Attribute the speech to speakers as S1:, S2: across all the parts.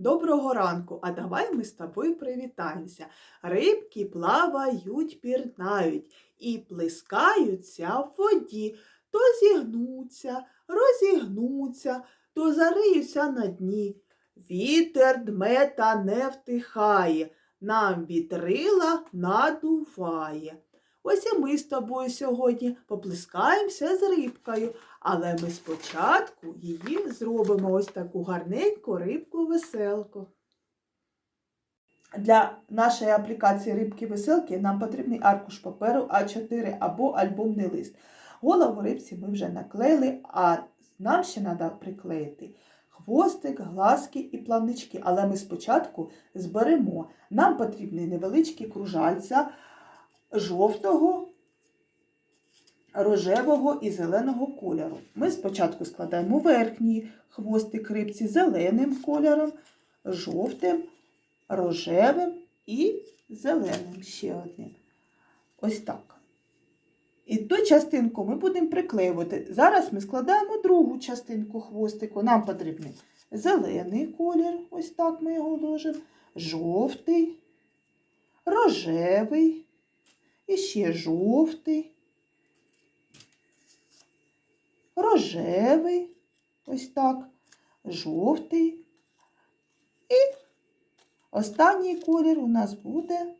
S1: Доброго ранку, а давай ми з тобою привітаємося. Рибки плавають, пірнають і плескаються в воді, то зігнуться, розігнуться, то зариються на дні. Вітер дме та не втихає, нам вітрила надуває. Ось і ми з тобою сьогодні поплескаємося з рибкою, але ми спочатку її зробимо ось таку гарненьку рибку-веселку. Для нашої аплікації рибки-веселки нам потрібний аркуш паперу А4 або альбомний лист. Голову рибці ми вже наклеїли, а нам ще треба приклеїти хвостик, глазки і плавнички. Але ми спочатку зберемо. Нам потрібні невеличкі кружальця жовтого, рожевого і зеленого кольору. Ми спочатку складаємо верхній хвостик рибці зеленим кольором, жовтим, рожевим і зеленим ще одним. Ось так. І ту частинку ми будемо приклеювати. Зараз ми складаємо другу частинку хвостику. Нам потрібен зелений колір, ось так ми його ложимо, жовтий, рожевий, і ще жовтий, рожевий, ось так, жовтий. І останній колір у нас буде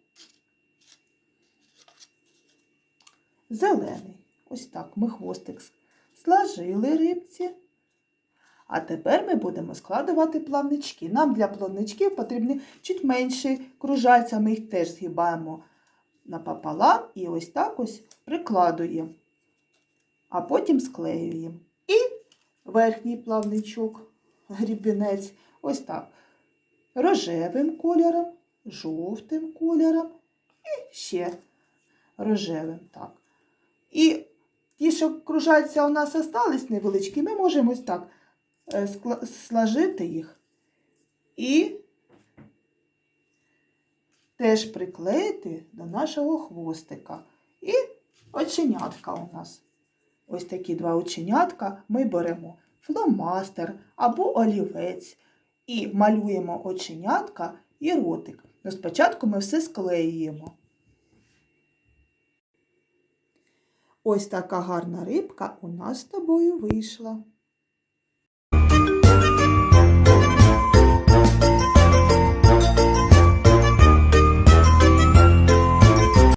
S1: зелений. Ось так ми хвостик сложили рибці. А тепер ми будемо складувати плавнички. Нам для плавничків потрібні чуть менші кружальця, ми їх теж згибаємо напополам і ось так ось прикладуємо, а потім склеюємо. І верхній плавничок, грібінець, ось так. Рожевим кольором, жовтим кольором і ще рожевим. так. І ті, що кружальця у нас остались невеличкі, ми можемо ось так е, сложити їх і теж приклеїти до нашого хвостика. І оченятка у нас. Ось такі два оченятка ми беремо фломастер або олівець і малюємо оченятка і ротик. Ну, спочатку ми все склеюємо. Ось така гарна рибка у нас з тобою вийшла.